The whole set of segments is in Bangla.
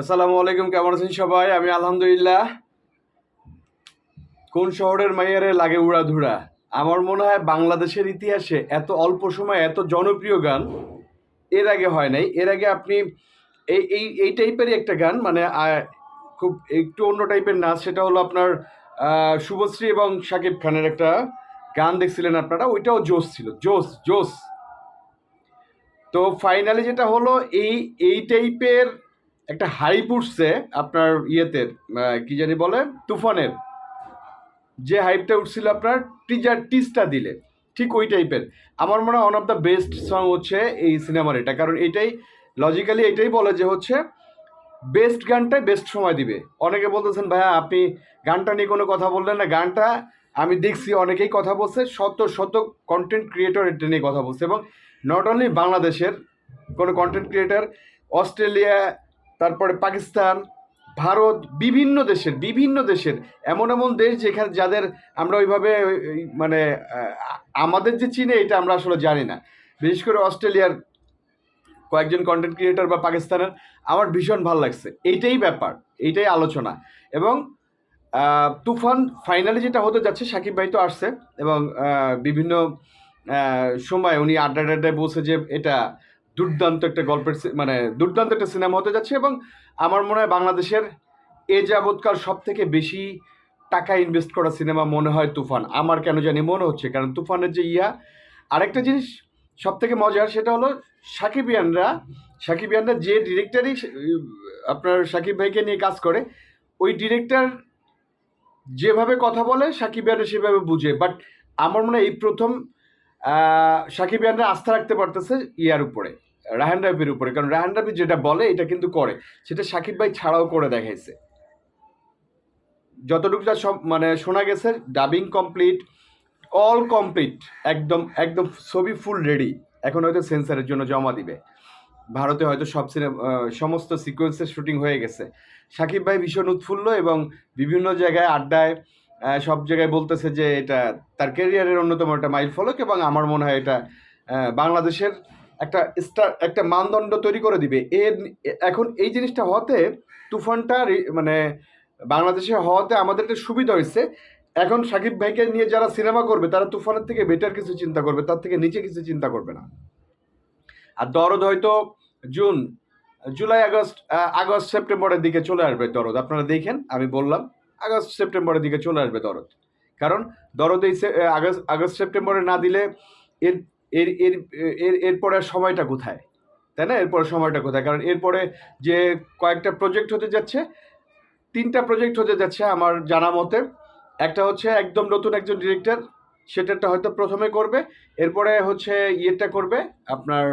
আসসালামু আলাইকুম, কেমন আছেন সবাই? আমি আলহামদুলিল্লাহ। কোন শহরের মাইয়ারে লাগে উড়াধুরা? আমার মনে হয় বাংলাদেশের ইতিহাসে এত অল্প সময় এত জনপ্রিয় গান এর আগে হয় নাই। এর আগে আপনি এই এই এই টাইপেরই একটা গান মানে খুব একটু অন্য টাইপের নাচ, সেটা হলো আপনার শুভশ্রী এবং শাকিব খানের একটা গান দেখছিলেন আপনারা, ওইটাও জোস ছিল জোস জোস তো ফাইনালি যেটা হলো, এই এই টাইপের একটা হাইপ উঠছে আপনার ইয়েতে কি জানি বলে, তুফানের। যে হাইপটা উঠছিল আপনার টিজার, টিজটা দিলে, ঠিক ওই টাইপের। আমার মনে হয় one of the best song হচ্ছে এই সিনেমার এটা, কারণ এটাই লজিক্যালি এটাই বলে যে হচ্ছে বেস্ট গানটাই বেস্ট সময় দিবে। অনেকে বলতেছেন, ভাইয়া, আপনি গানটা নিয়ে কোনো কথা বললেন না। গানটা আমি দেখছি, অনেকেই কথা বলছে, শত শত কন্টেন্ট ক্রিয়েটর এটা নিয়ে কথা বলছে এবং নট অনলি বাংলাদেশের কোনো কন্টেন্ট ক্রিয়েটর অস্ট্রেলিয়া তারপরে পাকিস্তান, ভারত, বিভিন্ন দেশের বিভিন্ন দেশের, এমন এমন দেশ যেখানে যাদের আমরা ওইভাবে ওই- ওই মানে আমাদের যে চিনে এটা আমরা আসলে জানি না। বিশেষ করে অস্ট্রেলিয়ার কয়েকজন কন্টেন্ট ক্রিয়েটর বা পাকিস্তানের, আমার ভীষণ ভালো লাগছে। এইটাই ব্যাপার, এইটাই আলোচনা। এবং তুফান ফাইনালি যেটা হতে যাচ্ছে, সাকিব ভাই তো আসছে এবং বিভিন্ন সময় উনি আড্ডা আড্ডায় বলছে যে এটা দুর্দান্ত একটা গল্পের মানে দুর্দান্ত একটা সিনেমা হতে যাচ্ছে এবং আমার মনে হয় বাংলাদেশের এ যাবৎকাল সব থেকে বেশি টাকা ইনভেস্ট করা সিনেমা মনে হয় তুফান। আমার কেন জানি মনে হচ্ছে, কারণ তুফানের যে ইয়া, আরেকটা জিনিস সব থেকে মজার সেটা হলো সাকিবিয়ানরা সাকিবিয়ানরা যে ডিরেক্টরই আপনার সাকিব ভাইকে নিয়ে কাজ করে, ওই ডিরেক্টর যেভাবে কথা বলে সাকিবিয়ানরা সেভাবে বুঝে। বাট আমার মনে হয় এই প্রথম সাকিবিয়ানরা আস্থা রাখতে পারতেছে ইয়ার উপরে। রাহান উপরে, কারণ রাহান যেটা বলে, এটা কিন্তু করে। সেটা সাকিব ভাই ছাড়াও করে দেখাইছে। যতটুকু যা সব মানে শোনা গেছে ডাবিং কমপ্লিট অল কমপ্লিট একদম একদম ছবি ফুল রেডি এখন হয়তো সেন্সারের জন্য জমা দিবে। ভারতে হয়তো সব সিনেমা সমস্ত সিকোয়েন্সের শুটিং হয়ে গেছে। সাকিব ভাই ভীষণ উৎফুল্ল এবং বিভিন্ন জায়গায় আড্ডায় সব জায়গায় বলতেছে যে এটা তার ক্যারিয়ারের অন্যতম একটা মাইল ফলক এবং আমার মনে হয় এটা বাংলাদেশের একটা স্টার একটা মানদণ্ড তৈরি করে দিবে। এর এখন এই জিনিসটা হতে তুফানটা মানে বাংলাদেশে হওয়াতে আমাদের একটা সুবিধা হয়েছে। এখন সাকিব ভাইকে নিয়ে যারা সিনেমা করবে, তারা তুফানের থেকে বেটার কিছু চিন্তা করবে, তার থেকে নিচে কিছু চিন্তা করবে না। আর দরদ হয়তো জুন, জুলাই, আগস্ট আগস্ট, সেপ্টেম্বরের দিকে চলে আসবে দরদ। আপনারা দেখেন, আমি বললাম, আগস্ট, সেপ্টেম্বরের দিকে চলে আসবে দরদ। কারণ দরদ এই আগস্ট আগস্ট, সেপ্টেম্বরে না দিলে এর এর এর এর এরপরে সময়টা কোথায়? তাই না? এরপরে সময়টা কোথায়? কারণ এরপরে যে কয়েকটা প্রজেক্ট হতে যাচ্ছে, তিনটা প্রজেক্ট হতে যাচ্ছে আমার জানা মতে। একটা হচ্ছে একদম নতুন একজন ডিরেক্টর সেটাটা হয়তো প্রথমে করবে, এরপরে হচ্ছে ইয়েটা করবে আপনার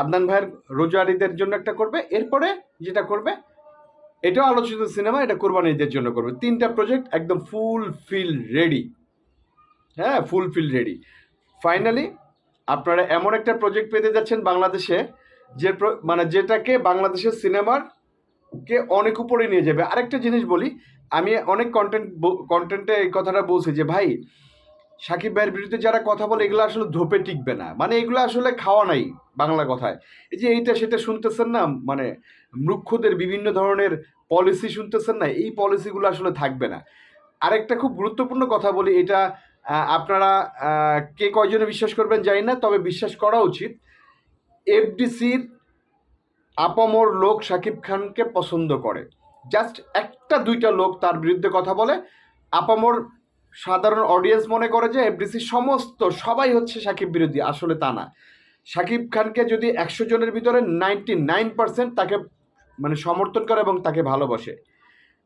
আদনান ভাইয়ের রোজারিদের জন্য একটা করবে, এরপরে যেটা করবে, এটাও আলোচিত সিনেমা এটা কোরবানি ঈদের জন্য করবে। তিনটা প্রজেক্ট একদম ফুল ফিল রেডি হ্যাঁ ফুল ফিল রেডি ফাইনালি আপনারা এমন একটা প্রজেক্ট পেতে যাচ্ছেন বাংলাদেশে, যে মানে যেটাকে বাংলাদেশের সিনেমার কে অনেক উপরে নিয়ে যাবে। আরেকটা জিনিস বলি, আমি অনেক কন্টেন্ট কন্টেন্টে এই কথাটা বলছি যে, ভাই, সাকিব ভাইয়ের বিরুদ্ধে যারা কথা বলে, এগুলো আসলে ধোপে টিকবে না। মানে এগুলো আসলে খাওয়া নাই বাংলা কথায়। এই যে এইটা সেটা শুনতেছেন না মানে মূর্খদের বিভিন্ন ধরনের পলিসি শুনতেছেন না, এই পলিসিগুলো আসলে থাকবে না। আরেকটা খুব গুরুত্বপূর্ণ কথা বলি, এটা আপনারা কে কয়জনে বিশ্বাস করবেন জানি না, তবে বিশ্বাস করা উচিত। এফডিসির আপামর লোক শাকিব খানকে পছন্দ করে। জাস্ট একটা, দুইটা লোক তার বিরুদ্ধে কথা বলে। আপামর সাধারণ অডিয়েন্স মনে করে যে এফডিসি সমস্ত, সবাই হচ্ছে সাকিব বিরোধী, আসলে তা না। সাকিব খানকে যদি একশো জনের ভিতরে নাইনটি নাইন পার্সেন্ট তাকে মানে সমর্থন করে এবং তাকে ভালোবাসে।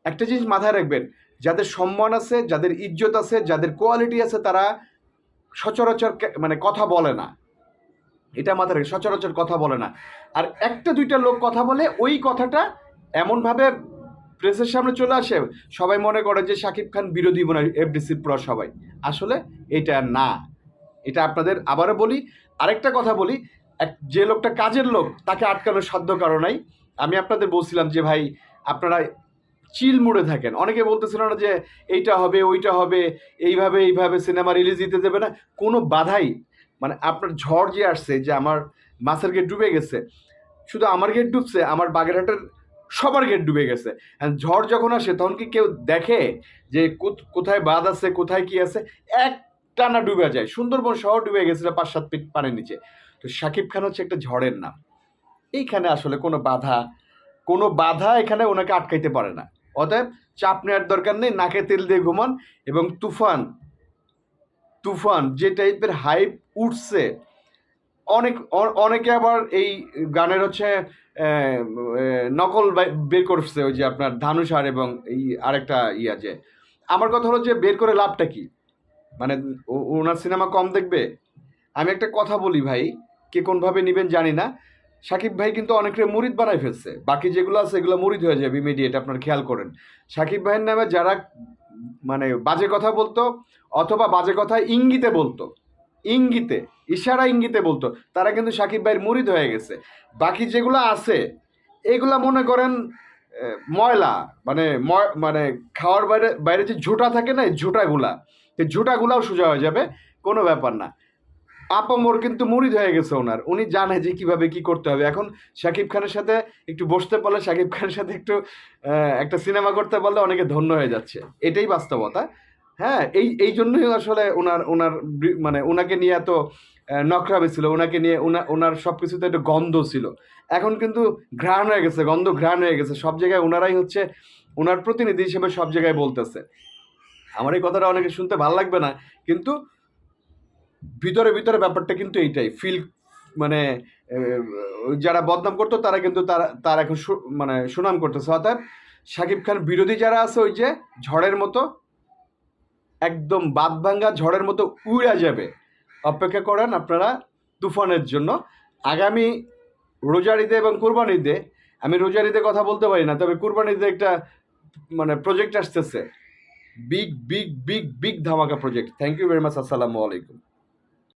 একটা জিনিস মাথায় রাখবেন যাদের সম্মান আছে, যাদের ইজ্জত আছে, যাদের কোয়ালিটি আছে, তারা সচরাচর মানে কথা বলে না। এটা মাথায় রেখে, সচরাচর কথা বলে না। আর একটা দুইটা লোক কথা বলে, ওই কথাটা এমনভাবে প্রেসের সামনে চলে আসে, সবাই মনে করে যে শাকিব খান বিরোধী মনে হয় এফডিসি পুরো সবাই। আসলে এটা না। এটা আপনাদের আবারও বলি, আরেকটা কথা বলি, এক, যে লোকটা কাজের লোক, তাকে আটকানোর সাধ্য কারণ নাই। আমি আপনাদের বলছিলাম যে ভাই, আপনারা চিল মুড়ে থাকেন। অনেকে বলতেছিল না যে এইটা হবে, ওইটা হবে, এইভাবে এইভাবে সিনেমা রিলিজ দিতে দেবে না। কোনো বাধাই মানে আপনার ঝড় যে আসছে, যে আমার মাছের গেট ডুবে গেছে, শুধু আমার গেট ডুবছে, আমার বাগেরহাটের সবার গেট ডুবে গেছে। ঝড় যখন আসে, তখন কি কেউ দেখে যে কোথ- কোথায় বাঁধ আছে, কোথায় কি আছে? এক টানা ডুবে যায়। সুন্দরবন শহর ডুবে গেছিল পাঁচ, সাত ফিট পানির নিচে। তো শাকিব খান হচ্ছে একটা ঝড়ের নাম। এইখানে আসলে কোনো বাধা কোনো বাধা এখানে ওনাকে আটকাইতে পারে না। অতএব চাপ নেওয়ার দরকার নেই, নাকে তেল দিয়ে ঘুমান এবং তুফান তুফান যে টাইপের হাইপ উঠছে, অনেক অনেকে আবার এই গানের হচ্ছে নকল বের করছে ওই যে আপনার ধানুষার এবং এই আরেকটা ইয়া যে। আমার কথা হলো যে বের করে লাভটা কি? মানে ওনার সিনেমা কম দেখবে? আমি একটা কথা বলি ভাই, কে কোনভাবে নেবেন জানি না। সাকিব ভাই কিন্তু অনেকের মুরিদ বানাই ফেলছে। বাকি যেগুলো আছে, এগুলো মুরিদ হয়ে যাবে ইমিডিয়েট আপনার খেয়াল করেন। সাকিব ভাইয়ের নামে যারা মানে বাজে কথা বলতো অথবা বাজে কথা ইঙ্গিতে বলতো, ইঙ্গিতে, ইশারা ইঙ্গিতে বলতো, তারা কিন্তু সাকিব ভাইয়ের মুরিদ হয়ে গেছে। বাকি যেগুলো আছে, এগুলা মনে করেন ময়লা মানে মানে খাওয়ার বাইরে বাইরে যে ঝোঁটা থাকে না ঝোঁটাগুলা, এই ঝোঁটাগুলাও সোজা হয়ে যাবে, কোনো ব্যাপার না। আপামোর কিন্তু মুরিদ হয়ে গেছে ওনার। উনি জানে যে কীভাবে কি করতে হবে। এখন শাকিব খানের সাথে একটু বসতে পারলে, শাকিব খানের সাথে একটু একটা সিনেমা করতে পারলে অনেকে ধন্য হয়ে যাচ্ছে। এটাই বাস্তবতা। হ্যাঁ এই এই জন্যই আসলে ওনার ওনার মানে ওনাকে নিয়ে এত নকরামি ছিল। ওনাকে নিয়ে ওনা- ওনার সব কিছুতে একটা গন্ধ ছিল। এখন কিন্তু ঘ্রাণ হয়ে গেছে, গন্ধ ঘ্রাণ হয়ে গেছে। সব জায়গায় ওনারাই হচ্ছে, ওনার প্রতিনিধি হিসেবে সব জায়গায় বলতেছে। আমার এই কথাটা অনেকে শুনতে ভালো লাগবে না। কিন্তু ভিতরে ভিতরে ব্যাপারটা কিন্তু এইটাই। ফিল মানে যারা বদনাম করতো, তারা কিন্তু তারা, তার এখন মানে সুনাম করতেছে অর্থাৎ শাকিব খান বিরোধী যারা আছে, ওই যে ঝড়ের মতো একদম বাদ ভাঙ্গা ঝড়ের মতো উড়া যাবে। অপেক্ষা করেন আপনারা তুফানের জন্য। আগামী রোজার ঈদে এবং কোরবান ঈদে, আমি রোজার ঈদে কথা বলতে পারি না, তবে কোরবান ঈদে একটা মানে প্রজেক্ট আসতেছে। বিগ বিগ বিগ বিগ ধামাকা project thank you very much আসসালামু আলাইকুম